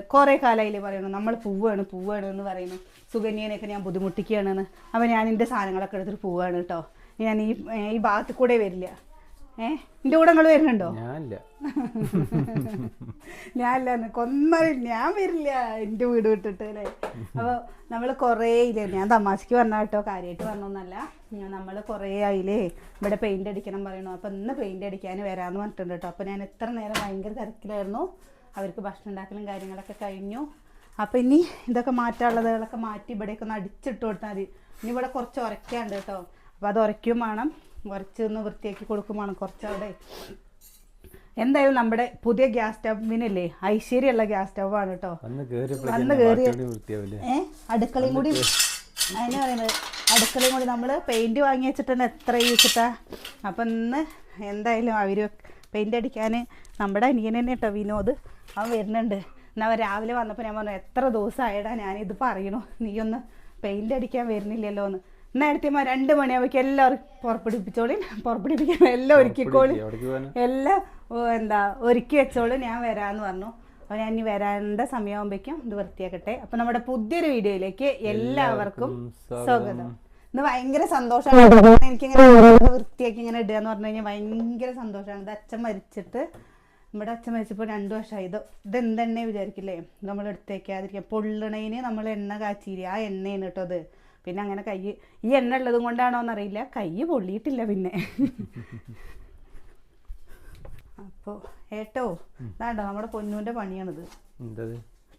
കുറേ കാലമായില്ലേ പറയുന്നു. നമ്മൾ പൂവാണ് പൂവാണ് എന്ന് പറയുന്നു. സുകന്യനെയൊക്കെ ഞാൻ ബുദ്ധിമുട്ടിക്കുകയാണെന്ന്. അപ്പോൾ ഞാൻ എന്റെ സാധനങ്ങളൊക്കെ എടുത്തിട്ട് പോവാണ് കേട്ടോ. ഞാൻ ഈ ഈ ഭാഗത്ത് കൂടെ വരില്ല. ഏഹ് എന്റെ കൂടെ നിങ്ങൾ വരുന്നുണ്ടോ? ഞാനില്ല. കൊന്നാലും ഞാൻ വരില്ല എന്റെ വീട് വിട്ടിട്ട് അല്ലേ? അപ്പോൾ നമ്മൾ കൊറേ ഇല്ലേ? ഞാൻ തമാശക്ക് വന്ന കേട്ടോ കാര്യമായിട്ട് വന്നൊന്നല്ല നമ്മൾ കൊറേ ആയില്ലേ? ഇവിടെ പെയിന്റ് അടിക്കണം പറയണു അപ്പോൾ ഇന്ന് പെയിന്റ് അടിക്കാൻ വരാന്ന് പറഞ്ഞിട്ടുണ്ട് കേട്ടോ. അപ്പോൾ ഞാൻ എത്ര നേരം ഭയങ്കര തിരക്കിലായിരുന്നു. അവർക്ക് ഭക്ഷണം ഉണ്ടാക്കലും കാര്യങ്ങളൊക്കെ കഴിഞ്ഞു. അപ്പോൾ ഇനി ഇതൊക്കെ മാറ്റാനുള്ളതുകളൊക്കെ മാറ്റി ഇവിടേക്ക് ഒന്ന് അടിച്ചിട്ട് കൊടുത്താൽ മതി. ഇനി ഇവിടെ കുറച്ച് ഉരയ്ക്കാണ്ട് കേട്ടോ. അപ്പോൾ അത് ഉറക്കും വേണം. ഉരച്ച് ഒന്ന് വൃത്തിയാക്കി കൊടുക്കും വേണം കുറച്ചവിടെ എന്തായാലും നമ്മുടെ പുതിയ ഗ്യാസ് സ്റ്റവിനല്ലേ? ഐശ്വര്യമുള്ള ഗ്യാസ് സ്റ്റവാണ് കേട്ടോ. അന്ന് കയറി ഏഹ് അടുക്കളയും കൂടി അതിനെ പറയുന്നത് അടുക്കളയും കൂടി നമ്മൾ പെയിന്റ് വാങ്ങി വെച്ചിട്ട് തന്നെ എത്ര യൂസിട്ടാ അപ്പം ഇന്ന് എന്തായാലും അവർ പെയിന്റ് അടിക്കാൻ നമ്മുടെ അനിയൻ തന്നെ കേട്ടോ വിനോദ്. അവൻ വരുന്നുണ്ട്. എന്നാൽ അവൻ രാവിലെ വന്നപ്പോൾ ഞാൻ പറഞ്ഞു എത്ര ദിവസമായടാ ഞാനിത് പറയണു. നീയൊന്ന് പെയിന്റ് പെയിന്റ് അടിക്കാൻ വരുന്നില്ലല്ലോ എന്ന് എന്നാൽ എടുത്തിയമ്മ രണ്ട് മണിയാവുമ്പോൾ എല്ലാവരും പുറപ്പെടുപ്പിച്ചോളി പുറപ്പെടുപ്പിക്കാൻ എല്ലാം ഒരുക്കിക്കോളി. എല്ലാം എന്താ ഒരുക്കി വെച്ചോളൂ. ഞാൻ വരാമെന്ന് പറഞ്ഞു. അപ്പോൾ ഞാൻ ഇനി വരാണ്ട സമയമാകുമ്പോഴേക്കും ഇത് വൃത്തിയാക്കട്ടെ. അപ്പോൾ നമ്മുടെ പുതിയൊരു വീഡിയോയിലേക്ക് എല്ലാവർക്കും സ്വാഗതം. ഇന്ന് ഭയങ്കര സന്തോഷമാണ്. എനിക്കിങ്ങനെ ഇങ്ങനെ വൃത്തിയാക്കി ഇങ്ങനെ ഇടുക എന്ന് പറഞ്ഞു കഴിഞ്ഞാൽ ഭയങ്കര സന്തോഷമാണ്. ഇത് അച്ഛൻ മരിച്ചിട്ട് നമ്മുടെ അച്ഛൻ മരിച്ചപ്പോൾ രണ്ട് വർഷമായി. ഇത് ഇത് എന്തെണ്ണ വിചാരിക്കില്ലേ? നമ്മൾ എടുത്തേക്കാതിരിക്കാം പൊള്ളണേന് നമ്മൾ എണ്ണ കാച്ചിരി. ആ എണ്ണയാണ് കേട്ടോ അത് പിന്നെ അങ്ങനെ കൈ ഈ എണ്ണ ഉള്ളതും കൊണ്ടാണോ എന്നറിയില്ല. കൈ പൊള്ളിയിട്ടില്ല പിന്നെ. അപ്പോ ഏട്ടോ ഇതാണ്ടോ നമ്മുടെ പൊന്നൂന്റെ പണിയാണിത്.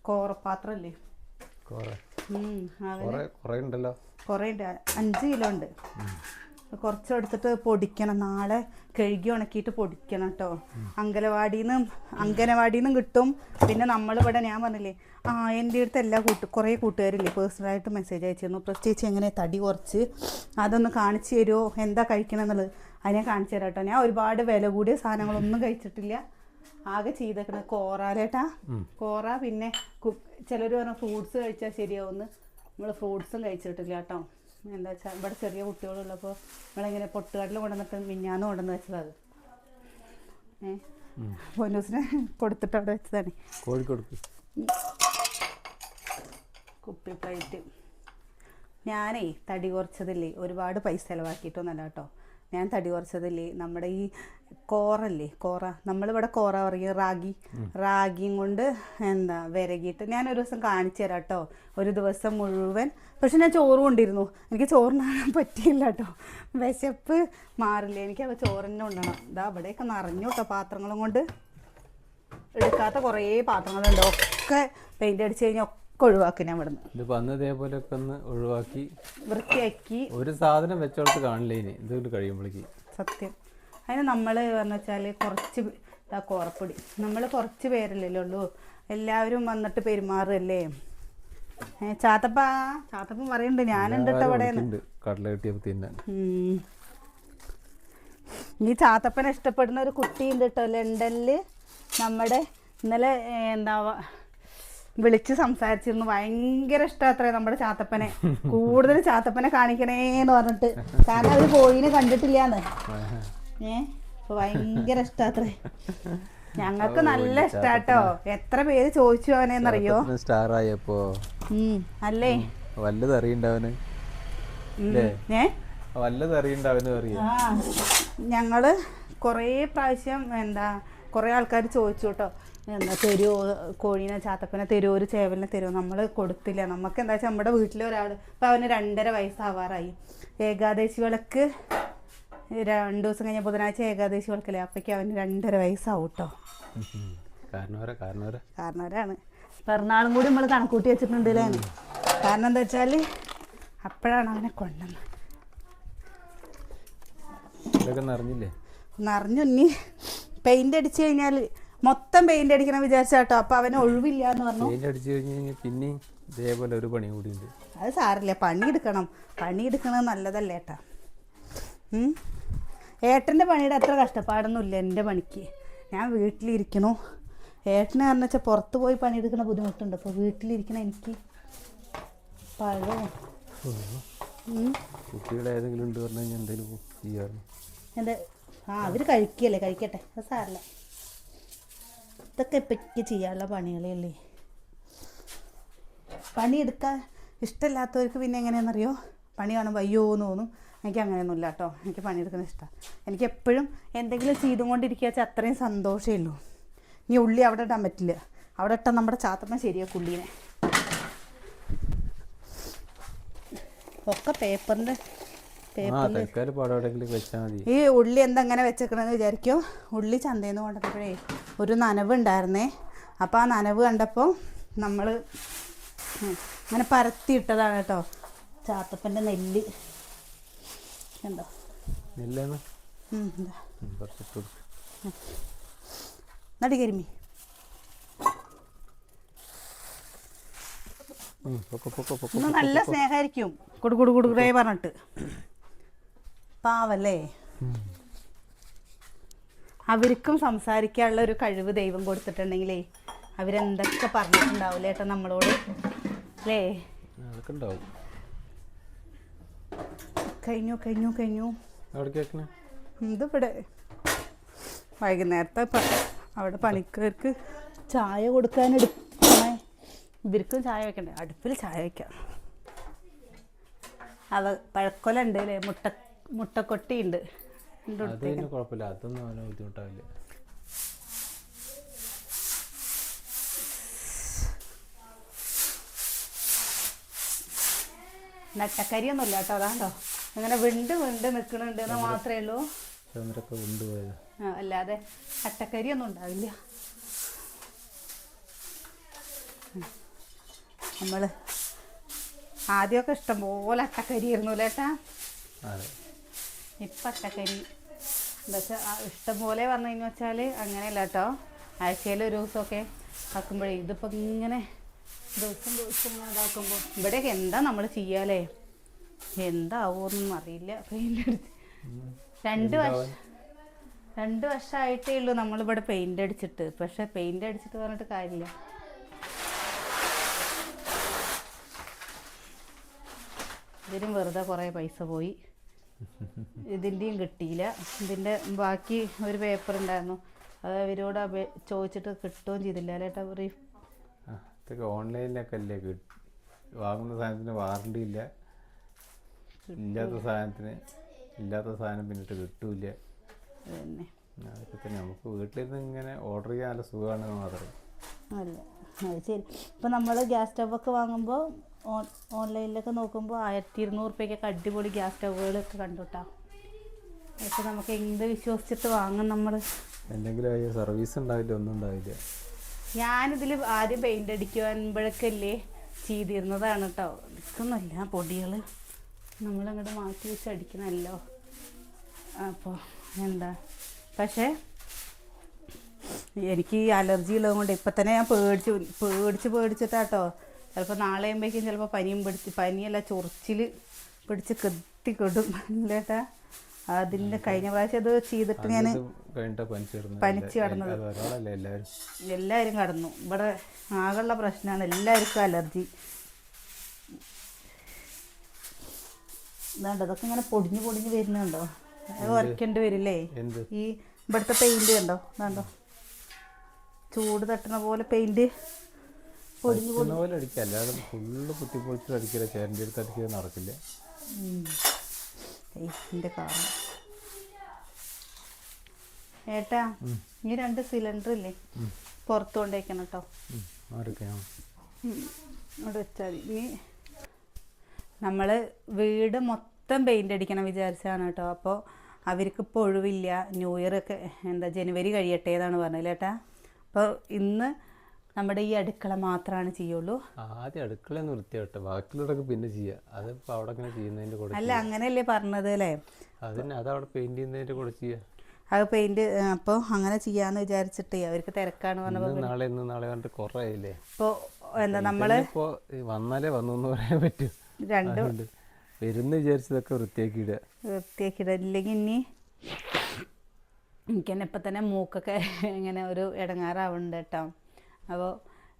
കോറപ്പാത്രല്ലേ കൊറേ. കൊറേ ഉണ്ടല്ലോ കുറേ ഉണ്ട് അഞ്ച് കിലോ ഉണ്ട്. കുറച്ച് എടുത്തിട്ട് പൊടിക്കണം. നാളെ കഴുകി ഉണക്കിയിട്ട് പൊടിക്കണം കേട്ടോ അങ്കനവാടിയിൽ നിന്നും അങ്കനവാടിയിൽ നിന്നും കിട്ടും. പിന്നെ നമ്മൾ ഇവിടെ ഞാൻ പറഞ്ഞില്ലേ ആ എന്റെ അടുത്ത് എല്ലാ കൂട്ട് കുറേ കൂട്ടുകാരില്ലേ പേഴ്സണലായിട്ട് മെസ്സേജ് അയച്ചിരുന്നു. പ്രത്യേകിച്ച് എങ്ങനെ തടി കുറച്ച് അതൊന്ന് കാണിച്ചു തരുമോ എന്താ കഴിക്കണം എന്നുള്ളത് അതിനെ കാണിച്ചു തരാം കേട്ടോ ഞാൻ ഒരുപാട് വില കൂടിയ സാധനങ്ങളൊന്നും കഴിച്ചിട്ടില്ല. ആകെ ചെയ്തേക്കണത് കോറാലേട്ടാ കോറ പിന്നെ ചിലർ പറഞ്ഞ ഫ്രൂട്ട്സ് കഴിച്ചാൽ ശരിയാവുമെന്ന് നമ്മൾ ഫ്രൂട്ട്സും കഴിച്ചിട്ടില്ല കേട്ടോ. എന്താ വെച്ചാൽ ഇവിടെ ചെറിയ കുട്ടികളുള്ളപ്പോൾ നമ്മളിങ്ങനെ പൊട്ടുകാട്ടിൽ കൊണ്ടുവന്നിട്ട് മിഞ്ഞാന്ന് കൊണ്ടുവന്ന് വെച്ചതാണ്. ഏ? പൊന്നൂസിനെ കൊടുത്തിട്ട് അവിടെ വെച്ചതാണ്. കോഴിക്കോട്. കുപ്പി പ്ലേറ്റ് ഞാനേ തടി കുറച്ചതില്ലേ ഒരുപാട് പൈസ ചിലവാക്കിയിട്ടൊന്നല്ല കേട്ടോ. ഞാൻ തടി കുറച്ചതില്ലേ നമ്മുടെ ഈ കോറല്ലേ കോറ നമ്മളിവിടെ കോറ പറയും റാഗി. റാഗിയും കൊണ്ട് എന്താ വിരകിയിട്ട് ഞാൻ ഒരു ദിവസം കാണിച്ചു തരാം കേട്ടോ ഒരു ദിവസം മുഴുവൻ. പക്ഷെ ഞാൻ ചോറ് കൊണ്ടിരുന്നു. എനിക്ക് ചോറിനാൻ പറ്റിയില്ല കേട്ടോ വിശപ്പ് മാറില്ല എനിക്ക് അത് ചോറിനെ കൊണ്ടണം. ഇതാ അവിടെയൊക്കെ നിറഞ്ഞു കേട്ടോ പാത്രങ്ങളും കൊണ്ട്. എടുക്കാത്ത കുറേ പാത്രങ്ങളുണ്ട്. ഒക്കെ പെയിന്റ് അടിച്ച് കഴിഞ്ഞാൽ ഒഴിവാക്കി ഞാൻ ഇവിടുന്ന് ഇതേപോലെയൊക്കെ ഒന്ന് ഒഴിവാക്കി വൃത്തിയാക്കി. ഒരു സാധനം വെച്ചോടത്ത് കാണില്ല ഇനി. ഇതുകൊണ്ട് കഴിയുമ്പോഴേക്ക് സത്യം. അതിന് നമ്മൾ പറഞ്ഞു വെച്ചാൽ കുറച്ച് ഇതാ കോറപ്പൊടി. നമ്മൾ കുറച്ച് പേരല്ലേ ഉള്ളൂ. എല്ലാവരും വന്നിട്ട് പെരുമാറുമല്ലേ ചാത്തപ്പ ചാത്തപ്പൻ പറയുന്നുണ്ട് ഞാനുണ്ട് ഇവിടെ കടല കിട്ടിയപ്പോ തിന്നാൻ. ഈ ചാത്തപ്പനെ ഇഷ്ടപ്പെടുന്ന ഒരു കുട്ടിയുണ്ട് കേട്ടോ ലണ്ടനിൽ നമ്മുടെ ഇന്നലെ എന്താവാ എന്താ വിളിച്ച് സംസാരിച്ചിരുന്നു. ഭയങ്കര ഇഷ്ടമാത്രേ നമ്മുടെ ചാത്തപ്പനെ. കൂടുതൽ ചാത്തപ്പനെ കാണിക്കണേന്ന് പറഞ്ഞിട്ട്. കാരണം അവർ പോയിനെ കണ്ടിട്ടില്ലാന്ന്. ഏ? അപ്പൊ ഭയങ്കര ഇഷ്ടാത്രേ ഞങ്ങൾക്ക് നല്ല ഇഷ്ടാട്ടോ എത്ര പേര് ചോദിച്ചു അവനെന്നറിയോ? സ്റ്റാർ ആയപ്പോ അല്ലേ? വല്ലത് അറിയണ്ടവന് വല്ലത് അറിയണ്ടവന് ഞങ്ങൾ കൊറേ പ്രാവശ്യം എന്താ കുറേ ആൾക്കാർ ചോദിച്ചു കേട്ടോ എന്താ തരുമോ കോഴീനെ ചാത്തപ്പനെ തരുമോ ഒരു ചേവലിനെ തരുമോ നമ്മൾ കൊടുത്തില്ല. നമുക്ക് എന്താ വെച്ചാൽ നമ്മുടെ വീട്ടിലെ ഒരാൾ ഇപ്പം അവന് രണ്ടര വയസ്സാവാറായി. ഏകാദശി വിളക്ക് രണ്ട് ദിവസം കഴിഞ്ഞ ബുധനാഴ്ച ഏകാദശി വിളക്കല്ലേ? അപ്പോഴേക്കും അവന് രണ്ടര വയസ്സാവും കേട്ടോ. കാരണവരാണ് പിറന്നാളും കൂടി നമ്മൾ കണക്കൂട്ടി വെച്ചിട്ടുണ്ട് അല്ലേ? കാരണം എന്താ വെച്ചാൽ അപ്പോഴാണ് അവനെ കൊണ്ടുവന്നത്. നിറഞ്ഞില്ലേ? നിറഞ്ഞു ഇനി. പെയിന്റ് അടിച്ചു കഴിഞ്ഞാൽ മൊത്തം പെയിന്റ് അടിക്കണം വിചാരിച്ചാട്ടോ. അപ്പൊ അവന് ഒഴിവില്ല എന്ന് പറഞ്ഞു. പെയിന്റ് അടിച്ചു കഴിഞ്ഞ് കഴിഞ്ഞാൽ പിന്നെ ഇതേപോലെ ഒരു പണി കൂടി ഉണ്ട്. അത് സാറില്ല പണിയെടുക്കണം. പണിയെടുക്കണത് നല്ലതല്ലേ ഏട്ടാ. ഏട്ടന്റെ പണിയുടെ അത്ര കഷ്ടപ്പാടൊന്നും ഇല്ല എന്റെ പണിക്ക്. ഞാൻ വീട്ടിലിരിക്കണു. ഏട്ടനെ കാരണം വെച്ചാൽ പുറത്ത് പോയി പണിയെടുക്കുന്ന ബുദ്ധിമുട്ടുണ്ട്. അപ്പോൾ വീട്ടിലിരിക്കണ എനിക്ക് പഴവും. കുട്ടികളെ ഏതെങ്കിലും ഉണ്ട് പറഞ്ഞു കഴിഞ്ഞാൽ എന്തെങ്കിലും ചെയ്യാറുണ്ട് ആ അവർ കഴിക്കല്ലേ കഴിക്കട്ടെ. അത് സാറില്ല ഇതൊക്കെ ഇപ്പം ചെയ്യാനുള്ള പണികളേ ഉള്ളേ. പണിയെടുക്കാൻ ഇഷ്ടമില്ലാത്തവർക്ക് പിന്നെ എങ്ങനെയാണെന്നറിയോ? പണി കാണുമ്പോൾ അയ്യോ എന്ന് തോന്നും. എനിക്ക് അങ്ങനെയൊന്നുമില്ല കേട്ടോ. എനിക്ക് പണിയെടുക്കുന്നത് ഇഷ്ടമാണ് എനിക്ക് എപ്പോഴും എന്തെങ്കിലും ചെയ്തുകൊണ്ടിരിക്കുക വെച്ചാൽ അത്രയും സന്തോഷമേ ഉള്ളൂ. നീ ഉള്ളി അവിടെ ഇടാൻ പറ്റില്ല. അവിടെ ഇട്ടാൽ നമ്മുടെ ചാത്തമ്മ ശരിയാക്കും ഉള്ളീനെ. ഒക്കെ പേപ്പറിന്റെ ഈ ഉള്ളി എന്താ വെച്ചേക്കണെന്ന് വിചാരിക്കും. ഉള്ളി ചന്തയിൽ കൊണ്ടപ്പോഴേ ഒരു നനവ് ഉണ്ടായിരുന്നേ. അപ്പോൾ ആ നനവ് കണ്ടപ്പോൾ നമ്മൾ അങ്ങനെ പരത്തിയിട്ടതാണ് കേട്ടോ. ചാത്തപ്പന്റെ നെല്ല്. കണ്ടോ? നെല്ലാണ് ഉം, ഇതാ. കുറച്ച് ഇട്ട് കൊടുക്ക്. നടി കരിമി ഉം, പൊക്കോ പൊക്കോ പൊക്കോ ഇന്ന് നല്ല സ്നേഹമായിരിക്കും കുടു കുടു കുടുകുടേ പറഞ്ഞിട്ട്. പാവല്ലേ അവർക്കും സംസാരിക്കാനുള്ള ഒരു കഴിവ് ദൈവം കൊടുത്തിട്ടുണ്ടെങ്കിലേ അവരെന്തൊക്കെ പറഞ്ഞിട്ടുണ്ടാവില്ലേ ഏട്ടാ നമ്മളോട്? അല്ലേ കഴിഞ്ഞു കഴിഞ്ഞു കഴിഞ്ഞു? ഇതിവിടെ വൈകുന്നേരത്തെ അവിടെ പണിക്കാർക്ക് ചായ കൊടുക്കാൻ എടുക്കണേ. ഇവർക്കും ചായ വെക്കണ്ടേ? അടുപ്പിൽ ചായ വെക്കാം. അവ പഴക്കൊല ഉണ്ട് അല്ലേ മുട്ട മുട്ടക്കൊട്ടി ഉണ്ട് ഉണ്ട് അത് പിന്നെ കുഴപ്പമില്ല. അതൊന്നും അവന് ബുദ്ധിമുട്ടാവില്ല. നട്ടക്കരിയൊന്നുമില്ല കേട്ടോ. അതാണ്ടോ അങ്ങനെ വിണ്ട് വിണ്ട് നിൽക്കണുണ്ട് എന്ന് മാത്രമേ ഉള്ളൂ. അല്ലാതെ നട്ടക്കരിയൊന്നും ഉണ്ടാവില്ല. നമ്മൾ ആദ്യമൊക്കെ ഇഷ്ടംപോലെ അട്ടക്കരി അല്ലേട്ടാ ഇപ്പം അട്ടക്കരി എന്താ വെച്ചാൽ ഇഷ്ടംപോലെ പറഞ്ഞു കഴിഞ്ഞു വെച്ചാൽ അങ്ങനെയല്ല കേട്ടോ ആഴ്ചയിൽ ഒരു ദിവസമൊക്കെ ആക്കുമ്പോഴേ ഇതിപ്പോൾ ഇങ്ങനെ ദിവസം ദിവസം ഇങ്ങനെ ഇതാക്കുമ്പോൾ ഇവിടെയൊക്കെ എന്താ നമ്മൾ ചെയ്യാലേ? എന്താവോന്നും അറിയില്ല. പെയിന്റ് അടിച്ച് രണ്ട് വർഷം രണ്ട് വർഷമായിട്ടേ ഉള്ളൂ നമ്മളിവിടെ പെയിന്റ് അടിച്ചിട്ട്. പക്ഷെ പെയിന്റ് അടിച്ചിട്ട് പറഞ്ഞിട്ട് കാര്യമില്ല. ഇതിനും വെറുതെ കുറേ പൈസ പോയി. ഇതിന്റെയും കിട്ടിയില്ല. ഇതിന്റെ ബാക്കി ഒരു പേപ്പർ ഉണ്ടായിരുന്നു. അത് അവരോട് അപേ ചോദിച്ചിട്ട് കിട്ടുകയും ചെയ്തില്ല. ബ്രീഫ് ആ ഇതൊക്കെ ഓൺലൈനിലൊക്കെ അല്ലേ? വാങ്ങുന്ന സാധനത്തിന് വാറണ്ടി ഇല്ല. ഇല്ലാത്ത സാധനത്തിന് ഇല്ലാത്ത സാധനം പിന്നിട്ട് കിട്ടൂല. അതൊക്കെ തന്നെ. നമുക്ക് വീട്ടിലിരുന്ന് ഇങ്ങനെ ഓർഡർ ചെയ്യാൻ നല്ല സുഖമാണെന്ന് മാത്രം. അല്ല അത് ശരി. ഇപ്പം നമ്മൾ ഗ്യാസ് സ്റ്റവൊക്കെ വാങ്ങുമ്പോൾ ഓൺ ഓൺലൈനിലൊക്കെ നോക്കുമ്പോൾ ആയിരത്തി ഇരുന്നൂറ് രൂപയ്ക്കൊക്കെ അടിപൊളി ഗ്യാസ് സ്റ്റവുകളൊക്കെ കണ്ടുട്ടാ. പക്ഷെ നമുക്ക് എന്ത് വിശ്വസിച്ചിട്ട് വാങ്ങും നമ്മൾ എന്തെങ്കിലും സർവീസ് ഉണ്ടാവില്ല ഒന്നും ഉണ്ടാവില്ല. ഞാനിതിൽ ആദ്യം പെയിന്റ് അടിക്കുമ്പോഴൊക്കെയല്ലേ ചെയ്തിരുന്നതാണ് കേട്ടോ ഇതൊന്നുമല്ല പൊടികൾ നമ്മളങ്ങോട്ട് മാറ്റി വെച്ച് അടിക്കണമല്ലോ അപ്പോൾ എന്താ? പക്ഷേ എനിക്ക് അലർജി ഉള്ളത് കൊണ്ട് ഇപ്പം തന്നെ ഞാൻ പേടിച്ച് പേടിച്ച് പേടിച്ചിട്ടാട്ടോ ചിലപ്പോൾ നാളെ ആകുമ്പോഴേക്കും ചിലപ്പോൾ പനിയും പിടിച്ച് പനിയല്ല ചൊറിച്ചിൽ പിടിച്ച് കെത്തി കെടും. അല്ലേട്ടാ? അതിന്റെ കഴിഞ്ഞ പ്രാവശ്യം അത് ചെയ്തിട്ട് ഞാൻ പനിച്ച് കടന്നത്. എല്ലാവരും കടന്നു. ഇവിടെ ആകെയുള്ള പ്രശ്നമാണ് എല്ലാവർക്കും അലർജി. ഇതാണ്ട് അതൊക്കെ ഇങ്ങനെ പൊടിഞ്ഞു പൊടിഞ്ഞു വരുന്നുണ്ടോ അത് ഉരയ്ക്കേണ്ടി വരില്ലേ? ഈ ഇവിടുത്തെ പെയിന്റ് കണ്ടോ? ഇതാണ്ടോ? ചൂട് തട്ടുന്ന പോലെ പെയിന്റ് പൊടിഞ്ഞു പോലെ അടിക്കുക. അല്ലാതെ ഫുള്ള് കുത്തിപ്പൊളിച്ചിട്ട് അടിക്കില്ല ചേരന്റെ അടുത്ത് അടിക്കുക നടക്കില്ല. എന്റെ കാരണം ഏട്ടാ ഈ രണ്ട് സിലിണ്ടർ ഇല്ലേ? പുറത്തു കൊണ്ടേക്കണം കേട്ടോ. അവിടെ വെച്ചാൽ മതി. ഇനി നമ്മൾ വീട് മൊത്തം പെയിന്റ് അടിക്കണം വിചാരിച്ചാണ് കേട്ടോ അപ്പോൾ അവർക്ക് ഇപ്പോൾ ഒഴിവില്ല. ന്യൂ ഇയർ ഒക്കെ എന്താ ജനുവരി കഴിയട്ടെ എന്നാണ് പറഞ്ഞത് ചേട്ടാ അപ്പോൾ ഇന്ന് നമ്മുടെ ഈ അടുക്കള മാത്രമാണ് ചെയ്യുള്ളൂ. ആദ്യം അടുക്കള വൃത്തിയാവട്ടെ ബാക്കിയുള്ളതൊക്കെ പിന്നെ ചെയ്യാം. അതിപ്പോൾ അവിടെ അങ്ങനെ ചെയ്യുന്നതിന്റെ കൂടെ അല്ല അങ്ങനെയല്ലേ പറഞ്ഞത് അല്ലേ? അതിന് അതവിടെ പെയിന്റ് ചെയ്യുന്നതിന്റെ കൂടെ ചെയ്യാം. അത് പെയിന്റ് അപ്പോൾ അങ്ങനെ ചെയ്യാന്ന് വിചാരിച്ചിട്ടേ അവർക്ക് തിരക്കാണ് പറഞ്ഞപ്പോൾ നാളെ ഇന്ന് നാളെ പറഞ്ഞിട്ട് കുറേ ആയില്ലേ? ഇപ്പോൾ എന്താ നമ്മൾ ഇപ്പോൾ വന്നാലേ വന്നു എന്ന് പറയാൻ പറ്റൂ. രണ്ട് വരുന്ന വിചാരിച്ചതൊക്കെ വൃത്തിയാക്കിയിടുക വൃത്തിയാക്കിയിടുക ഇല്ലെങ്കിൽ ഇനി എനിക്ക് തന്നെ ഇപ്പം തന്നെ മൂക്കൊക്കെ ഇങ്ങനെ ഒരു ഇടങ്ങാറാവുന്നുണ്ട് കേട്ടോ. അപ്പോൾ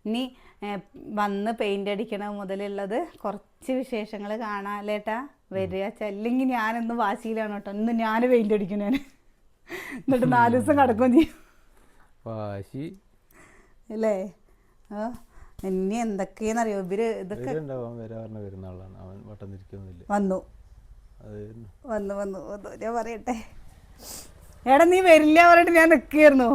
ഇനി വന്ന് പെയിന്റ് അടിക്കണ മുതലുള്ളത് കുറച്ച് വിശേഷങ്ങൾ കാണാലേട്ടാ വരിക അല്ലെങ്കിൽ ഞാനിന്ന് വാശിയിലാണ് കേട്ടോ. ഇന്ന് ഞാൻ പെയിന്റ് അടിക്കണ എന്നിട്ട് നാല് ദിവസം കിടക്കുകയും ചെയ്യും. വാശി. അല്ലേ? ആ ഇനി എന്തൊക്കെയാന്നറിയോ? ഇവർ ഇതൊക്കെ വന്നു വന്നു വന്നു. ഞാൻ പറയട്ടെ. എടാ നീ വരില്ല പറഞ്ഞിട്ട് ഞാൻ നിൽക്കുകയായിരുന്നു.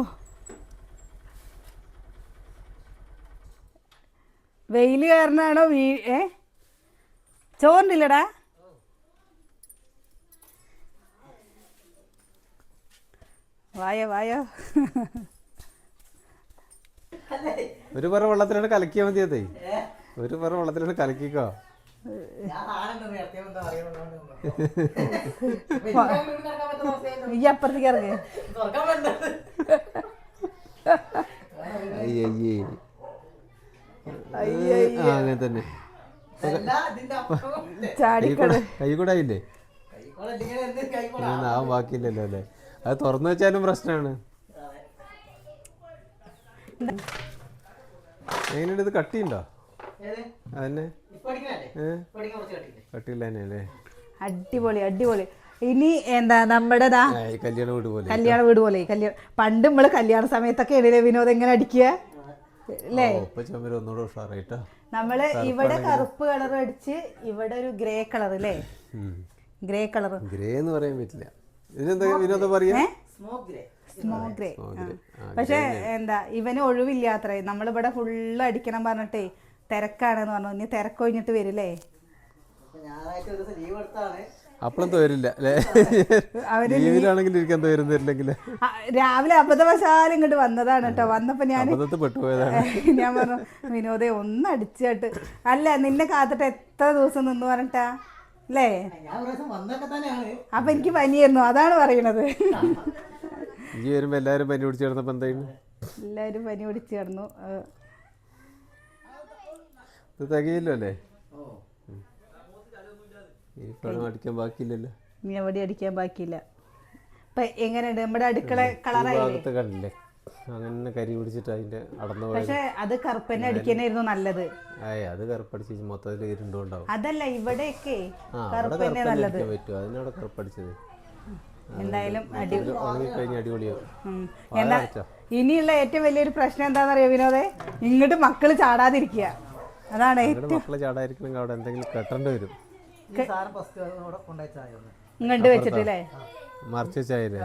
വെയിൽ കാരണമാണോ വീ ഏ? ചോറിനില്ലടാ. വായോ വായോ. ഒരു പറ വെള്ളത്തിലാണ് കലക്കിയാൽ മതിയതേ. ഒരു പറ വെള്ളത്തിലാണ് കലക്കിക്കോ. ഈ അപ്പുറത്തേക്ക് ഇറങ്ങി. അയ്യയ്യേ. ആ അങ്ങനെ തന്നെ. കൈ കൂടെ ആയില്ലേ നാവും ബാക്കിയില്ലല്ലോ അല്ലേ? അത് തുറന്നു വെച്ചാലും പ്രശ്നമാണ് എങ്ങനെയുണ്ട് ഇത്? കട്ടിയുണ്ടോ? അതന്നെ. കട്ടിയില്ല തന്നെ അല്ലേ? അടിപൊളി അടിപൊളി. ഇനി എന്താ നമ്മുടെ കല്യാണ വീട് പോലെ. കല്യാണ വീട് പോലെ. കല്യാണം പണ്ട് നമ്മൾ കല്യാണ സമയത്തൊക്കെ ഇടയിലെ വിനോദം എങ്ങനെ അടിക്കുക. നമ്മൾ ഇവിടെ കറുപ്പ് കളർ അടിച്ച് ഇവിടെ ഒരു ഗ്രേ കളർ അല്ലേ ഗ്രേ കളർ ഗ്രേ എന്ന് പറയാൻ പറ്റില്ല. ഇതിനെന്താ വിനോദം പറയാ? Smoke grey. പക്ഷെ എന്താ ഇവന് ഒഴിവില്ലാത്രേ. നമ്മളിവിടെ ഫുള്ള് അടിക്കണം പറഞ്ഞിട്ടേ തിരക്കാണെന്ന് പറഞ്ഞു. ഇനി തിരക്കൊഴിഞ്ഞിട്ട് വരില്ലേ? ഞായറാഴ്ച ഒരു ദിവസം ലീവ് എടുത്താണ്. അപ്പളും തോരില്ല അല്ലേ? ലീവിലാണെങ്കിൽ ഇരിക്കാൻ ആ, രാവിലെ അബദ്ധവശാലും ഇങ്ങോട്ട് വന്നതാണ് കേട്ടോ. വന്നപ്പോ ഞാൻ ഞാൻ പറഞ്ഞു വിനോദേ ഒന്ന് അടിച്ചിട്ട്. അല്ല നിന്നെ കാത്തിട്ട് എത്ര ദിവസം നിന്ന് പറഞ്ഞിട്ടാ? അല്ലേ? അപ്പൊ എനിക്ക് പനിയായിരുന്നു അതാണ് പറയണത്. ഈ വരുമ്പോ എല്ലാരും പനി പിടിച്ചു കിടന്നപ്പോ എന്തായിരുന്നു എല്ലാരും പനി പിടിച്ചു കിടന്നു. ഇത് തികയില്ലോ അല്ലേ അടിക്കാൻ ബാക്കിയില്ലല്ലോ. നീ എവിടെ അടിക്കാൻ ബാക്കിയില്ല. ഇപ്പൊ എങ്ങനെയുണ്ട്? നമ്മുടെ അടുക്കള ഭാഗത്ത് കണ്ടില്ലേ? അങ്ങനെ കരി പിടിച്ചിട്ട് അതിന്റെ അടന്നു പക്ഷെ അത് കറുപ്പന്നെ അടിക്കാനായിരുന്നു നല്ലത്. അത് കറുപ്പടിച്ച് മൊത്തത്തിൽ ഇരുണ്ടുണ്ടാവും. അതല്ല ഇവിടെയൊക്കെ കറുപ്പന്നെ നല്ലത്. പറ്റും. അതിനവിടെ കറുപ്പടിച്ചത്. എന്തായാലും ഇനിയുള്ള ഏറ്റവും വലിയൊരു പ്രശ്നം എന്താണെന്നറിയോ വിനോദേ? ഇങ്ങോട്ട് മക്കൾ ചാടാതിരിക്കുക. അതാണ് മക്കൾ മക്കളെ ചാടായിരിക്കണമെങ്കിൽ അവിടെ എന്തെങ്കിലും കെട്ടേണ്ടി വരും. ഇങ്ങോട്ട് വെച്ചിട്ടില്ലേ? മറിച്ച് വെച്ചായില്ലേ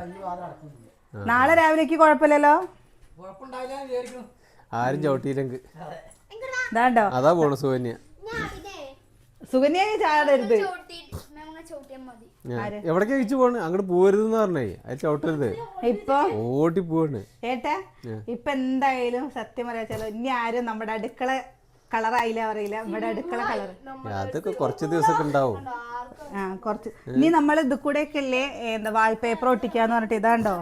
നാളെ രാവിലേക്ക് കുഴപ്പമില്ലല്ലോ? ആരും ചവിട്ടിയില്ലെങ്കിൽ ഇതാണ്ടോ? അതാ പോണു സുകന്യ. സുകന്യ ചാടരുത് എവിടേക്കാ കഴിച്ചു പോണ്? അങ്ങോട്ട് പോരുതെന്ന് പറഞ്ഞേ. അത് ചവിട്ടരുത്. ഇപ്പൊ? ഓടി പോവാണ്. ഏട്ടാ ഇപ്പൊ എന്തായാലും സത്യം പറയാച്ചാലോ ഇനി ആരും നമ്മുടെ അടുക്കള കളറായില്ല അറിയില്ല. ഇവിടെ അടുക്കള കളർ അതൊക്കെ കുറച്ച് ദിവസമൊക്കെ ഉണ്ടാവും. ആ കുറച്ച്. ഇനി നമ്മൾ ഇത് കൂടെ ഒക്കെ അല്ലേ എന്താ വാൾപേപ്പർ ഒട്ടിക്കാന്ന് പറഞ്ഞിട്ട് ഇതാണ്ടോ?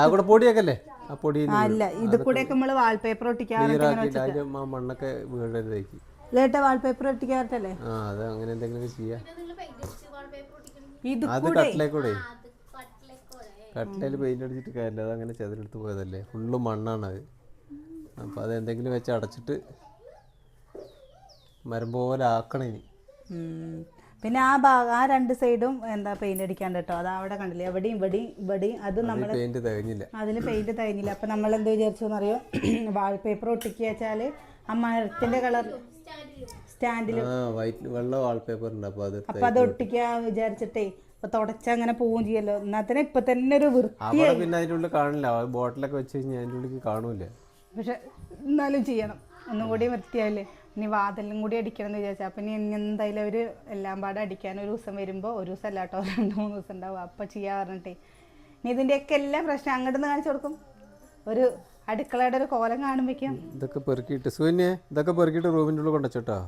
ആ കൂടെ പൊടിയൊക്കെ ആ പൊടി അല്ല ഇത് കൂടെ ഒക്കെ നമ്മൾ വാൾപേപ്പർ ഒട്ടിക്കാന്ന് ആ മണ്ണൊക്കെ വീഴരുതേക്ക് ലേട്ടാ വാൾപേപ്പർ ഒട്ടിക്കാറിട്ടല്ലേ? ആ അത് അങ്ങനെ എന്തെങ്കിലും ചെയ്യാം. നിങ്ങൾ പെയിന്റ് അടിച്ച് പേപ്പർ ഒട്ടിക്കണം. ഇത് അത് കൂടെ. കട്ടിലേൽ പെയിന്റ് അടിച്ചിട്ട് കാര്യമില്ല. അത് അങ്ങനെ ചെതിലെടുത്ത് പോയതല്ലേ. ഫുള്ള് മണ്ണാണ് അത് അപ്പോൾ അത് എന്തെങ്കിലും വെച്ച് അടച്ചിട്ട് മരം പോലെ ആക്കണം ഇനി പിന്നെ ആ ഭാഗം ആ രണ്ട് സൈഡും എന്താ പെയിന്റ് അടിക്കാൻ കേട്ടോ അത് അവിടെ കണ്ടില്ലേ? എവിടെയും ഇവിടെയും ഇവിടെയും അത് നമ്മൾ പെയിന്റ് തികഞ്ഞില്ല. അതിൽ പെയിന്റ് തികഞ്ഞില്ല. അപ്പം നമ്മൾ എന്ത് വിചാരിച്ചു എന്നറിയോ വാൾപേപ്പർ ഒട്ടിക്കുക വെച്ചാൽ ആ മരത്തിന്റെ കളർ സ്റ്റാൻഡിൽ വൈറ്റ് വെള്ള വാൾപേപ്പർ ഉണ്ട്. അപ്പോൾ അത് അപ്പം അത് ഒട്ടിക്കുക വിചാരിച്ചിട്ടേ. ഇപ്പൊ തുടച്ച അങ്ങനെ പോവും ചെയ്യല്ലോ. തന്നെ ഇപ്പൊ തന്നെ ഒരു വൃത്തി പിന്നെ അതിന്റെ ഉള്ളിൽ കാണില്ല. ബോട്ടിലൊക്കെ വെച്ച് കഴിഞ്ഞാൽ അതിന്റെ ഉള്ളിൽ കാണൂല പക്ഷെ എന്നാലും ചെയ്യണം. ഒന്നും കൂടി വൃത്തിയായില്ലേ? ഇനി വാതിലും കൂടി അടിക്കണം എന്ന് വിചാരിച്ചു. അപ്പം ഇനി എന്തായാലും അവർ എല്ലാം പാടെ അടിക്കാൻ ഒരു ദിവസം വരുമ്പോൾ ഒരു ദിവസം അല്ലാട്ടോ രണ്ട് മൂന്ന് ദിവസം ഉണ്ടാവും. അപ്പം ചെയ്യാൻ പറഞ്ഞിട്ടേ. ഇനി ഇതിന്റെയൊക്കെ എല്ലാ പ്രശ്നം അങ്ങോട്ട് നിന്ന് കാണിച്ചു കൊടുക്കും. ഒരു അടുക്കളയുടെ ഒരു കോലം കാണുമ്പോഴേക്കും. ഇതൊക്കെ പെറുക്കിയിട്ട്. സുകന്യെ ഇതൊക്കെ പെറുക്കിയിട്ട് റൂമിന്റെ ഉള്ളിൽ കൊണ്ടുവച്ചോട്ടോ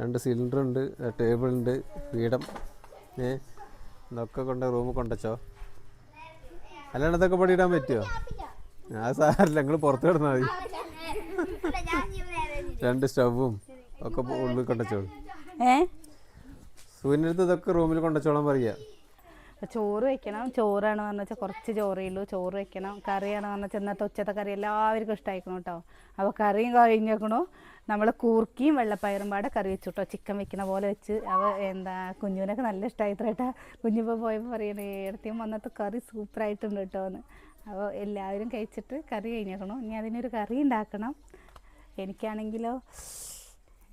രണ്ട് സിലിണ്ടർ ഉണ്ട് ടേബിൾ ഉണ്ട് പീഠം. ഏ ഇതൊക്കെ കൊണ്ട് റൂമിൽ കൊണ്ടുവച്ചോ. അല്ലാണ്ട് ഇതൊക്കെ പണിയിടാൻ പറ്റുമോ ആ സാറില്ല നിങ്ങൾ പുറത്ത് കിടന്നാൽ മതി. ഞാൻ രണ്ട് സ്റ്റവും ഒക്കെ ഉള്ളിൽ കൊണ്ടുവച്ചോളൂ ഏ? സൂര്യന്റെ അടുത്ത് ഇതൊക്കെ റൂമിൽ കൊണ്ടുവച്ചോളാൻ പറയാ. ചോറ് വെക്കണം. ചോറാണ് പറഞ്ഞു വെച്ചാൽ കുറച്ച് ചോറേയുള്ളൂ ചോറ് വെക്കണം. കറിയാണ് പറഞ്ഞു വെച്ചാൽ ഇന്നത്തെ ഉച്ചത്തെ കറി എല്ലാവർക്കും ഇഷ്ടമായിക്കണം കേട്ടോ അപ്പോൾ കറിയും കഴിഞ്ഞേക്കണു. നമ്മൾ കൂർക്കിയും വെള്ളപ്പയറും പാടെ കറി വെച്ചു കേട്ടോ ചിക്കൻ വെക്കുന്ന പോലെ വെച്ച്. അവ എന്താ കുഞ്ഞുവിനൊക്കെ നല്ല ഇഷ്ടമായി കേട്ടാ കുഞ്ഞിപ്പോൾ പോയപ്പോൾ പറയണേ ഇടത്തേയും വന്നത്തെ കറി സൂപ്പറായിട്ടുണ്ട് കേട്ടോ എന്ന്. അപ്പോൾ എല്ലാവരും കഴിച്ചിട്ട് കറി കഴിഞ്ഞേക്കണു. ഇനി അതിനൊരു കറി ഉണ്ടാക്കണം. എനിക്കാണെങ്കിലോ?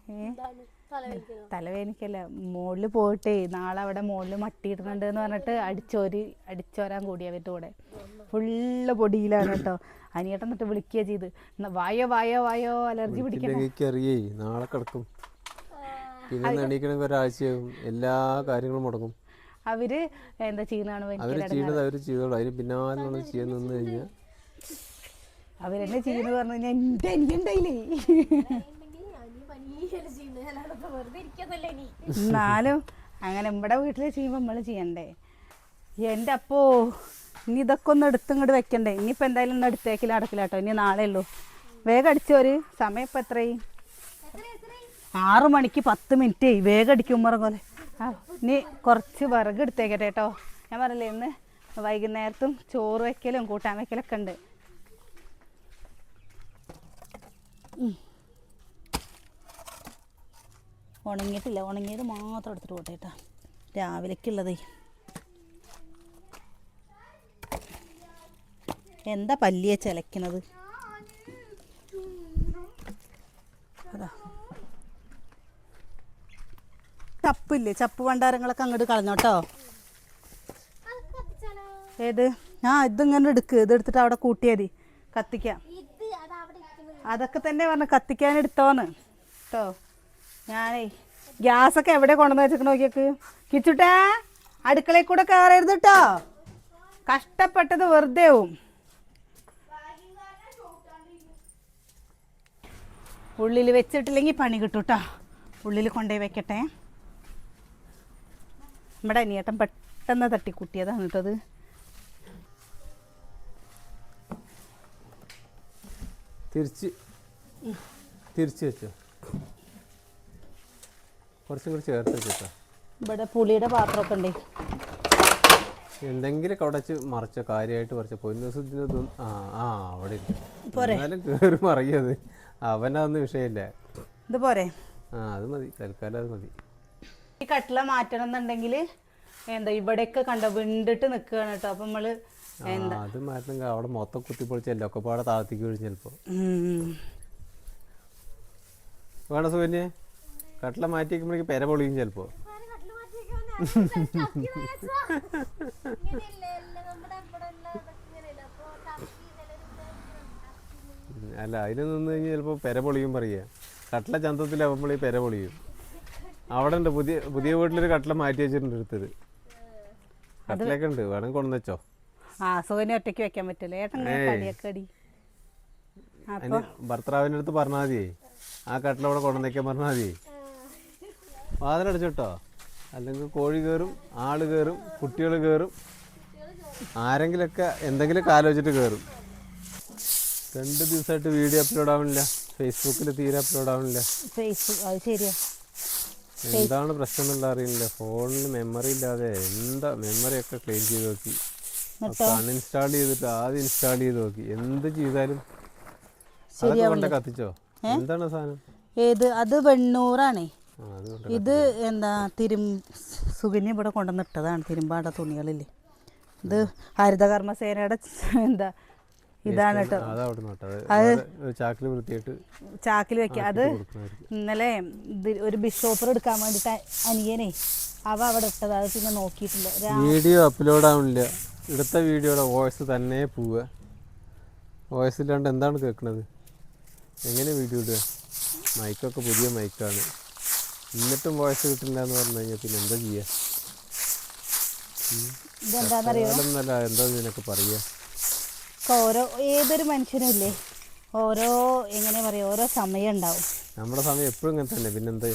ഏ? എന്താണ്? തലവേദന തലവേദനയ്ക്കല്ല. മുകളിൽ പോയിട്ടേ നാളെ അവിടെ മുകളിൽ മട്ടിയിടുന്നുണ്ട് എന്ന് പറഞ്ഞിട്ട് അടിച്ചോരി അടിച്ചോരാൻ കൂടി അവരുടെ കൂടെ. ഫുള്ള് പൊടിയിലാണ് കേട്ടോ. അനിയേട്ടൻ എന്നിട്ട് വിളിക്കുക ചെയ്ത്. "ന- വായോ വായോ വായോ അലർജി അറിയേ നാളെ കിടക്കും. പിന്നെ എണീക്കണമെങ്കിൽ ഒരാഴ്ചയാകും എല്ലാ കാര്യങ്ങളും മുടങ്ങും. അവർ എന്താ ചെയ്യുന്നതാണ്? അവർ ചെയ്യണത് അവർ ചെയ്തോളൂ അതിന് പിന്നാലെ ചെയ്യാൻ നിന്ന് കഴിഞ്ഞാൽ അവരെന്നെ ചെയ്യുന്നു പറഞ്ഞു കഴിഞ്ഞാൽ എന്റെ എനിക്കുണ്ടായില്ലേ എന്നാലും അങ്ങനെ നമ്മുടെ വീട്ടിൽ ചെയ്യുമ്പോൾ നമ്മൾ ചെയ്യണ്ടേ. എന്റെ അപ്പോ ഇനി ഇതൊക്കെ ഒന്ന് എടുത്ത് ഇങ്ങോട്ട് വെക്കണ്ടേ. ഇനിയിപ്പോൾ എന്തായാലും ഒന്ന് എടുത്തേക്കില്ല നടക്കില്ല കേട്ടോ ഇനി നാളെ ഉള്ളൂ. വേഗം അടിച്ചോര് സമയം ഇപ്പം എത്രയും ആറു മണിക്ക് പത്ത് മിനിറ്റ് വേഗം അടിക്കുമ്പോൾ പോലെ ആ ഇനി കുറച്ച് വിറക് എടുത്തേക്കട്ടെ കേട്ടോ. ഞാൻ പറഞ്ഞില്ലേ ഇന്ന് വൈകുന്നേരത്തും ചോറ് വെക്കലും കൂട്ടാൻ വെക്കലൊക്കെ ഉണ്ട്. ഉണങ്ങിയിട്ടില്ല. ഉണങ്ങിയത് മാത്രം എടുത്തിട്ട് പോട്ടെ കേട്ടോ. രാവിലേക്കുള്ളതേ. എന്താ പല്ലിയെ ചിലക്കണത് അതാ. ചപ്പില്ലേ? ചപ്പ് ഭണ്ഡാരങ്ങളൊക്കെ അങ്ങോട്ട് കളഞ്ഞോട്ടോ ഏത്? ആ ഇതിങ്ങനെ എടുക്ക്. ഇത് എടുത്തിട്ട് അവിടെ കൂട്ടിയാൽ മതി. കത്തിക്കാം. അതൊക്കെ തന്നെ പറഞ്ഞു കത്തിക്കാൻ എടുത്തോന്ന്. കേട്ടോ ഞാനേ ഗ്യാസൊക്കെ എവിടെ കൊണ്ടുവന്ന് വെച്ചിട്ട് നോക്കിയേക്ക്? കിച്ചുട്ടേ അടുക്കളയിൽ കൂടെ കയറരുത് കേട്ടോ കഷ്ടപ്പെട്ടത് വെറുതെ ആവും. ഉള്ളിൽ വെച്ചിട്ടില്ലെങ്കിൽ പണി കിട്ടും കേട്ടോ ഉള്ളിൽ കൊണ്ടുപോയി വെക്കട്ടെ. നമ്മുടെ അനിയേട്ടൻ പെട്ടെന്ന് തട്ടിക്കൂട്ടിയതാണ് കേട്ടത് തിരിച്ച് തിരിച്ച് വെച്ചോ. കുറച്ചും കൂടി ചേർത്ത് വെച്ചോ ഇവിടെ പുളിയുടെ പാത്രമൊക്കെ ഉണ്ടേ. എന്തെങ്കിലും കടച്ച് മറിച്ചോ കാര്യമായിട്ട് മറിച്ചോ പൊന്നു ആ ആ അവിടെ? എന്നാലും കയറി മറിയത് അവനതൊന്നും വിഷയമില്ല. ഇത് പോരെ. ആ അത് മതി. തൽക്കാലം അത് മതി. ഈ കട്ടില മാറ്റണം എന്നുണ്ടെങ്കിൽ എന്താ ഇവിടെയൊക്കെ കണ്ട വിണ്ടിട്ട് നിൽക്കുകയാണ് കേട്ടോ. അപ്പം നമ്മൾ അത് മാറ്റണമെങ്കിൽ അവിടെ മൊത്തം കുത്തിപ്പൊളിച്ചല്ലോ ഒക്കെ പാടെ താഴത്തേക്ക് വീഴും ചിലപ്പോൾ വേണോ വേണം സുകന്യെ? കട്ടില മാറ്റി വയ്ക്കുമ്പോഴേക്ക് പെര പൊളിയും ചിലപ്പോൾ ചിലര് അല്ല അതിന് നിന്ന് കഴിഞ്ഞ് ചിലപ്പോൾ പെര പൊളിയും പറയുക കട്ടില ചന്തത്തിലാവുമ്പോൾ ഈ പെര പൊളിയും. അവിടെ ഉണ്ട് പുതിയ പുതിയ വീട്ടിലൊരു കട്ടില മാറ്റി വെച്ചിട്ടുണ്ട് എടുത്തത് കട്ടിലൊക്കെ ഉണ്ട് വേണം കൊണ്ടുവച്ചോ. ആ സുഖനെ ഒറ്റയ്ക്ക് വെക്കാൻ പറ്റില്ല ഏട്ടൻ ഭർത്താവിന്റെ അടുത്ത് പറഞ്ഞാൽ മതിയേ. ആ കട്ടിലവിടെ കൊണ്ടുവന്നേക്കാൻ പറഞ്ഞാൽ മതിയേ. വാതിലടച്ചോട്ടോ? അല്ലെങ്കിൽ കോഴി കയറും ആൾ കയറും കുട്ടികൾ കയറും ആരെങ്കിലൊക്കെ എന്തെങ്കിലുമൊക്കെ ആലോചിച്ചിട്ട് കയറും. രണ്ട് ദിവസമായിട്ട് വീഡിയോ അപ്ലോഡ് ആവണില്ല. ഫേസ്ബുക്കിൽ തീരെ അപ്ലോഡ് ആവണില്ല. ഫേസ്ബുക്ക് അത് ശരിയാ. എന്താണ് പ്രശ്നം എന്നുള്ള അറിയില്ല ഫോണിൽ മെമ്മറി ഇല്ലാതെ എന്താ മെമ്മറി ഒക്കെ ക്ലീൻ ചെയ്ത് നോക്കി. അൺഇൻസ്റ്റാൾ ചെയ്തിട്ട് ആദ്യം ഇൻസ്റ്റാൾ ചെയ്ത് നോക്കി. എന്ത് ചെയ്താലും അതൊക്കെ കൊണ്ട് കത്തിച്ചോ? എന്താണ് സാധനം? ഏത്? അത് വെണ്ണൂറാണേ. ഇത് എന്താ തിരും സുകന്യ ഇവിടെ കൊണ്ടുവന്നിട്ടതാണ് തിരുമ്പാട തുണികളില്ലേ ഇത് ഹരിതകർമ്മസേനയുടെ എന്താ ഇതാണ് കേട്ടോ. അത് ചാക്കിൽ വൃത്തിയായിട്ട് ചാക്കിൽ വെക്കുക അത് ഇന്നലെ ഒരു ബിഷോപ്പർ എടുക്കാൻ വേണ്ടിട്ട് അനിയനെ അവ അവിടെ ഇട്ടത്. അത് പിന്നെ നോക്കിയിട്ടില്ല. വീഡിയോ അപ്ലോഡ് ആവുന്നില്ല ഇവിടുത്തെ വീഡിയോയുടെ വോയിസ് തന്നെ പോവുക. വോയിസ് ഇല്ലാണ്ട് എന്താണ് കേൾക്കുന്നത് എങ്ങനെ വീഡിയോ ഇടുക? മൈക്കൊക്കെ പുതിയ മൈക്കാണ് എന്നിട്ടും വോയിസ് കിട്ടില്ല എന്ന് പറഞ്ഞു കഴിഞ്ഞാൽ പിന്നെ എന്താ ചെയ്യുക എന്താ നിനക്ക് പറയുക ഓരോ ഏതൊരു മനുഷ്യനുമില്ലേ ഓരോ എങ്ങനെ പറയാ ഓരോ സമയം ഉണ്ടാവും. നമ്മുടെ സമയം എപ്പോഴും ഇങ്ങനെ തന്നെ പിന്നെന്താ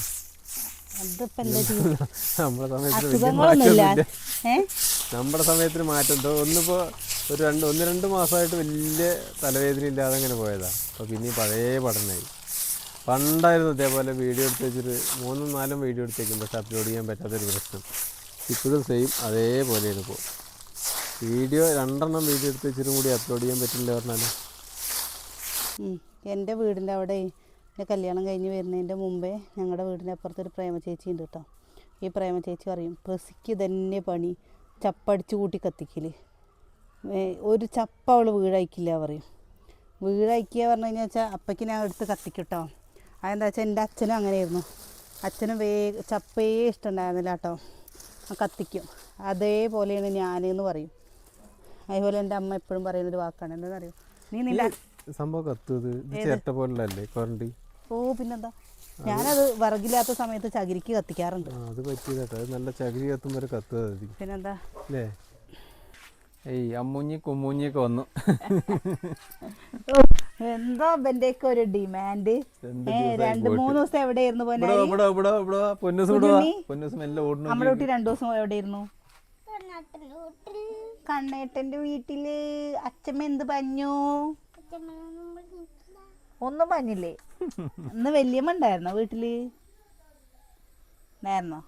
നമ്മുടെ സമയത്തിന് മാറ്റം. ഒന്നിപ്പോ ഒരു രണ്ട് ഒന്ന് രണ്ട് മാസമായിട്ട് വലിയ തലവേദന ഇല്ലാതെ അങ്ങനെ പോയതാ. അപ്പൊ പിന്നെ പഴയ പഠനമായി. പണ്ടായിരുന്നു ഇതേപോലെ വീഡിയോ എടുത്ത് വെച്ചിട്ട് മൂന്നും നാലും വീഡിയോ എടുത്തേക്കും പക്ഷെ അപ്ലോഡ് ചെയ്യാൻ പറ്റാത്തൊരു പ്രശ്നം. ഇപ്പോഴും സെയിം അതേപോലെ ഇപ്പോൾ വീഡിയോ രണ്ടെണ്ണം വീഡിയോ എടുത്ത് വെച്ചിട്ടും കൂടി അപ്ലോഡ് ചെയ്യാൻ പറ്റില്ല പറഞ്ഞാൽ. എന്റെ വീടിന്റെ അവിടെ എന്റെ കല്യാണം കഴിഞ്ഞ് വരുന്നതിന്റെ മുമ്പേ ഞങ്ങളുടെ വീടിന്റെ അപ്പുറത്തൊരു പ്രേമ ചേച്ചി ഉണ്ട് കേട്ടോ ഈ പ്രേമ ചേച്ചി പറയും പ്രസിക്ക് തന്നെ പണി. ചപ്പടിച്ച് കൂട്ടി കത്തിക്കൽ ഒരു ചപ്പ അവൾ വീഴയക്കില്ല പറയും. വീഴായിക്കുക പറഞ്ഞു കഴിഞ്ഞാൽ വെച്ചാൽ അപ്പയ്ക്ക് ഞാൻ എടുത്ത് കത്തിക്കിട്ടോ അതെന്താ വെച്ചാൽ എന്റെ അച്ഛനും അങ്ങനെയായിരുന്നു. അച്ഛനും വേ ചപ്പേ ഇഷ്ടമുണ്ടായിരുന്നില്ല കേട്ടോ. ആ കത്തിക്കും. അതേപോലെയാണ് ഞാനെന്ന് പറയും. അതേപോലെ എന്റെ അമ്മ എപ്പോഴും പറയുന്നൊരു വാക്കാണ്. എന്താണെന്ന് അറിയോ നീ നിന്റെ സംഭവം കത്തുന്നത് ഇത്. ചിരട്ട പോലല്ലേ കൊരണ്ടി ഓ പിന്നെന്താ? ഞാനത് വിറകില്ലാത്ത സമയത്ത് ചകിരിക്ക് കത്തിക്കാറുണ്ട്. അത് പറ്റിയതാട്ടോ. അത് നല്ല ചകിരി കത്തും വരെ കത്തുക പിന്നെന്താ? അല്ലേ ഏയ് അമ്മൂഞ്ഞി കുമ്മൂഞ്ഞിയൊക്കെ വന്നു. എന്തോ ഇവന്റെയൊക്കെ ഒരു ഡിമാൻഡ്. രണ്ട് മൂന്ന് ദിവസം എവിടെയായിരുന്നു നമ്മുടെ കുട്ടി രണ്ടു ദിവസം എവിടെയായിരുന്നു കണ്ണേട്ടന്റെ വീട്ടിൽ അച്ഛമ്മ എന്ത് പഞ്ഞു? ഒന്നും പഞ്ഞില്ലേ? ഇന്ന് വല്യമ്മ ഉണ്ടായിരുന്നോ വീട്ടിൽ? ഉണ്ടായിരുന്നോ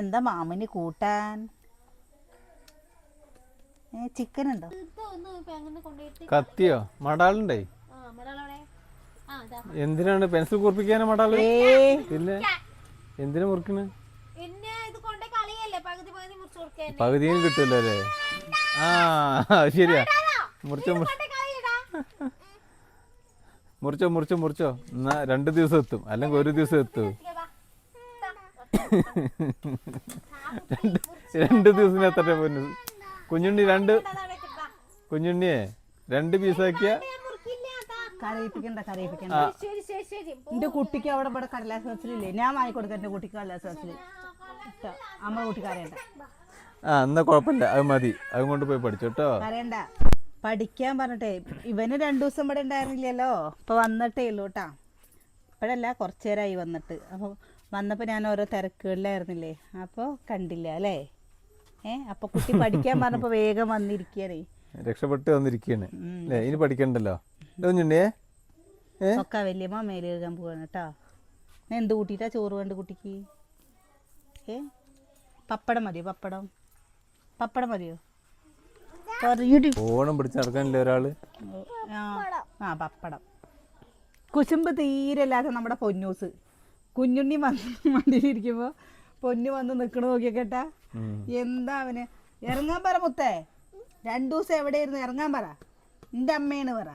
എന്താ മാമന് കൂട്ടാൻ? ചിക്കൻ ഉണ്ടോ കത്തിയോ? മടാളുണ്ടേ എന്തിനാണ് പെൻസിൽ കുറിപ്പിക്കാനാ മടാൾ പിന്നെ എന്തിനാ മുറിക്കണ്? പകുതിയും കിട്ടില്ല അല്ലേ ആ ശരിയാ. മുറിച്ചോ മുറിച്ചോ മുറിച്ചോ മുറിച്ചോ. എന്നാ രണ്ട് ദിവസം എത്തും. അല്ലെങ്കിൽ ഒരു ദിവസം എത്തും. രണ്ട് രണ്ട് ദിവസം എത്തട്ടെ പൊന്നു. കുഞ്ഞുണ്ണി രണ്ട്. കുഞ്ഞുണ്ണിയെ രണ്ട് പീസാക്കിയ കരയിപ്പിക്കണ്ട കരയിപ്പിക്കണ്ട എന്റെ കുട്ടിക്ക് അവിടെ ഇവിടെ കടലാസ് ബസ്സിലില്ലേ ഞാൻ വാങ്ങിക്കൊടുക്കാം എന്റെ കുട്ടിക്ക് കടലാസ് ബസ്സിൽ നമ്മളെ കുട്ടിക്ക് അറിയണ്ട. ആ എന്നാ കുഴപ്പമില്ല. അത് മതി. അതും കൊണ്ട് പോയി പഠിച്ചു കേട്ടോ അറിയണ്ട. പഠിക്കാൻ പറഞ്ഞിട്ടേ ഇവന് രണ്ടു ദിവസം ഇവിടെ ഉണ്ടായിരുന്നില്ലല്ലോ? ഇപ്പൊ വന്നിട്ടേ ഉള്ളൂ കേട്ടാ ഇപ്പോഴല്ല കുറച്ചു നേരമായി വന്നിട്ട്. അപ്പോൾ വന്നപ്പോൾ ഞാൻ ഓരോ തിരക്കുകളിലായിരുന്നില്ലേ? അപ്പോൾ കണ്ടില്ല അല്ലേ? ഏ? അപ്പൊ കുട്ടി പഠിക്കാൻ പറഞ്ഞപ്പോ വേഗം വന്നിരിക്കണേ. രക്ഷപ്പെട്ട് വന്നിരിക്കേ അല്ലേ? ഇനി പഠിക്കണ്ടല്ലോ. ഏ? ഒക്കെ വല്യമ്മ മേലെ കഴുകാൻ പോവാണ് കേട്ടോ. എന്ത് കൂട്ടിട്ടാ ചോറ് വേണ്ട കുട്ടിക്ക്? ഏ? പപ്പടം മതിയോ പപ്പടം? പപ്പടം മതിയോ? ഓണം പിടിച്ച് നടക്കാനില്ല ഒരാൾ? ആ ആ പപ്പടം. കുശുമ്പ് തീരെ ഇല്ലാത്ത നമ്മുടെ പൊന്നൂസ്. കുഞ്ഞുണ്ണി വന്ന് വണ്ടിയിലിരിക്കുമ്പോൾ പൊന്നു വന്ന് നിക്കണ നോക്കിയൊക്കെ. എന്താ അവന്? ഇറങ്ങാൻ പറ മുത്തേ. രണ്ടു ദിവസം എവിടെയായിരുന്നു? ഇറങ്ങാൻ പറ. എന്റെ അമ്മേന്ന് പറ.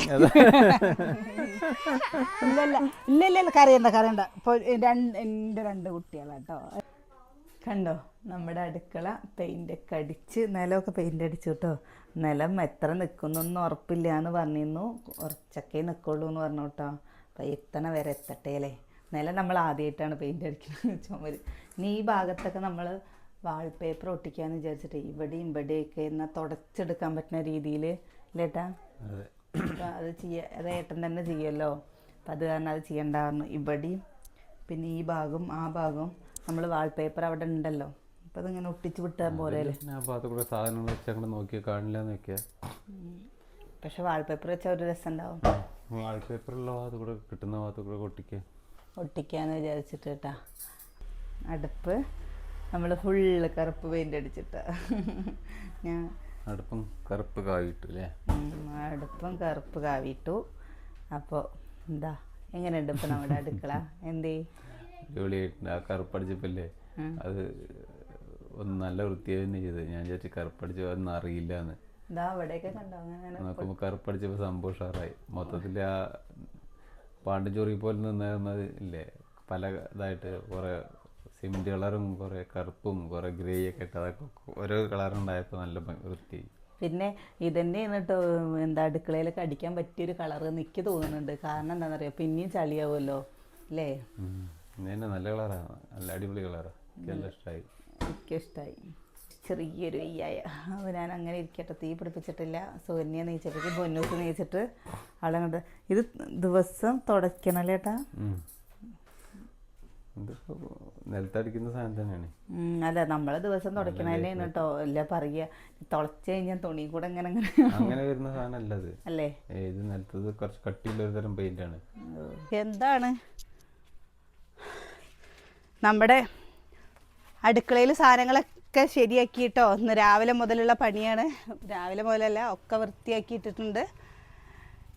ഇല്ല ഇല്ല ഇല്ല ഇല്ല ഇല്ല കരയണ്ട. കരയണ്ട രണ്ട് എന്റെ രണ്ട് കുട്ടികളാട്ടോ. കണ്ടോ? നമ്മുടെ അടുക്കള പെയിന്റ് ഒക്കെ അടിച്ച് നിലമൊക്കെ പെയിന്റ് അടിച്ചു കേട്ടോ. നിലം എത്ര നിൽക്കുന്നൊന്നും ഉറപ്പില്ല എന്ന് പറഞ്ഞിരുന്നു. കുറച്ചൊക്കെ നിൽക്കുള്ളൂ എന്ന് പറഞ്ഞു കേട്ടോ. അപ്പോൾ എത്തണ വരെ എത്തട്ടെ അല്ലേ? നിലം നമ്മൾ ആദ്യമായിട്ടാണ് പെയിന്റ് അടിക്കുന്നത് ചുമര് ഇനി ഈ ഭാഗത്തൊക്കെ നമ്മൾ വാൾപേപ്പർ ഒട്ടിക്കാന്ന് വിചാരിച്ചിട്ട് ഇവിടെയും ഇവിടെയൊക്കെ എന്നാൽ തുടച്ചെടുക്കാൻ പറ്റുന്ന രീതിയിൽ ലേട്ടാ അതെ. ചെയ്യ അത് ഏട്ടൻ തന്നെ ചെയ്യല്ലോ. അപ്പം അത് കാരണം അത് ചെയ്യണ്ടായിരുന്നു ഇവിടെയും പിന്നെ ഈ ഭാഗം ആ ഭാഗം നമ്മൾ വാൾപേപ്പർ അവിടെ ഉണ്ടല്ലോ അപ്പം അതിങ്ങനെ ഒട്ടിച്ച് വിട്ടാൻ പോലെ സാധനങ്ങൾ വെച്ചങ്ങോട്ട് നോക്കി കാണില്ല പക്ഷെ വാൾപേപ്പർ വെച്ചാൽ ഒരു രസം ഉണ്ടാവും വാൾപേപ്പറുള്ള ഭാഗത്ത് കൂടെ കിട്ടുന്ന ഭാഗത്ത് കൂടെ ഒട്ടിക്കുക ഒട്ടിക്കാന്ന് വിചാരിച്ചിട്ട് കേട്ടാ അടുപ്പ് നമ്മൾ ഫുള്ള് കറുപ്പ് പെയിന്റ് അടിച്ചിട്ട്. ഞാൻ അടുപ്പം കറുപ്പ് കാവിട്ടു അല്ലേ അടുപ്പം കറുപ്പ് കാവിട്ടു. അപ്പോൾ എന്താ എങ്ങനെയുണ്ട് ഇപ്പം നമ്മുടെ അടുക്കള? എന്തേ? അടിപൊളിയായിട്ടുണ്ട്. ആ കറുപ്പടിച്ചപ്പല്ലേ അത് ഒന്ന് നല്ല വൃത്തിയായി തന്നെ ചെയ്തത്. ഞാൻ വിചാരിച്ചു കറുപ്പടിച്ച് അതൊന്നും അറിയില്ല എന്ന് നോക്കുമ്പോൾ കറുപ്പടിച്ചപ്പോൾ സംഭവം ഉഷാറായി. മൊത്തത്തിൽ ആ പാണ്ടിച്ചോറി പോലെ നിന്നിരുന്നത് ഇല്ലേ? പല ഇതായിട്ട് കുറേ സിമെന്റ് കളറും കുറേ കറുപ്പും കുറേ ഗ്രേ ഒക്കെ ഇട്ട് അതൊക്കെ ഓരോ കളറുണ്ടായപ്പോൾ നല്ല വൃത്തി. പിന്നെ ഇതന്നെ എന്നിട്ട് എന്താ അടുക്കളയിലൊക്കെ അടിക്കാൻ പറ്റിയൊരു കളറ് നിൽക്കി തോന്നുന്നുണ്ട്. കാരണം എന്താണെന്നറിയോ? പിന്നെയും ചളിയാവുമല്ലോ അല്ലേ? നല്ല കളറാണ്. നല്ല അടിപൊളി കളറാണ് എനിക്ക് നല്ല ഇഷ്ടമായി എനിക്കിഷ്ടമായി ചെറിയൊരു വയ്യായ. അപ്പോൾ ഞാൻ അങ്ങനെ ഇരിക്കട്ടെ. തീ പിടിപ്പിച്ചിട്ടില്ല. സോന്യ നെയ്ച്ചപ്പോഴേക്ക് പൊന്നൂസ് നെയ്ച്ചിട്ട് അവളെ കണ്ട് ഇത് ദിവസം തുടയ്ക്കണല്ലേ ഏട്ടാ? ഇത് നിലത്തടിക്കുന്ന സാധനം തന്നെയാണ്. അല്ല നമ്മൾ ദിവസം തുടക്കണേ കേട്ടോ. അല്ല പറയുക. തുളച്ചു കഴിഞ്ഞാൽ തുണി കൂടെ അങ്ങനെ അങ്ങനെ അങ്ങനെ വരുന്ന സാധനമല്ല അത്. അല്ലേ? ഇത് നിലത്തത് കുറച്ച് കട്ടിയുള്ള ഒരു തരം പെയിന്റ് ആണ്. എന്താണ്? നമ്മുടെ അടുക്കളയിൽ സാധനങ്ങളൊക്കെ ശരിയാക്കിയിട്ടോ? ഇന്ന് രാവിലെ മുതലുള്ള പണിയാണ്. രാവിലെ മുതലല്ല ഒക്കെ വൃത്തിയാക്കിയിട്ടിട്ടുണ്ട്.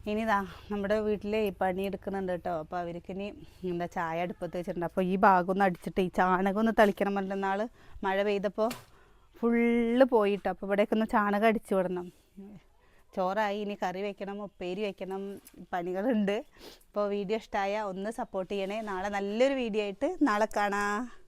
ഇനി ഇതാ നമ്മുടെ വീട്ടിൽ ഈ പണിയെടുക്കുന്നുണ്ട് കേട്ടോ. അപ്പോൾ അവർക്ക് ഇനി എന്താ ചായ അടുപ്പത്ത് വെച്ചിട്ടുണ്ട്. അപ്പോൾ ഈ ഭാഗം ഒന്ന് അടിച്ചിട്ട് ഈ ചാണകം ഒന്ന് തളിക്കണം പറഞ്ഞ നാൾ മഴ പെയ്തപ്പോൾ ഫുള്ള് പോയിട്ടോ. അപ്പോൾ ഇവിടേക്ക് ഒന്ന് ചാണകം അടിച്ചു വിടണം. ചോറായി ഇനി കറി വെക്കണം ഉപ്പേരി വെക്കണം പണികളുണ്ട്. അപ്പോൾ വീഡിയോ ഇഷ്ടമായ ഒന്ന് സപ്പോർട്ട് ചെയ്യണേ. നാളെ നല്ലൊരു വീഡിയോ ആയിട്ട് നാളെ കാണാം.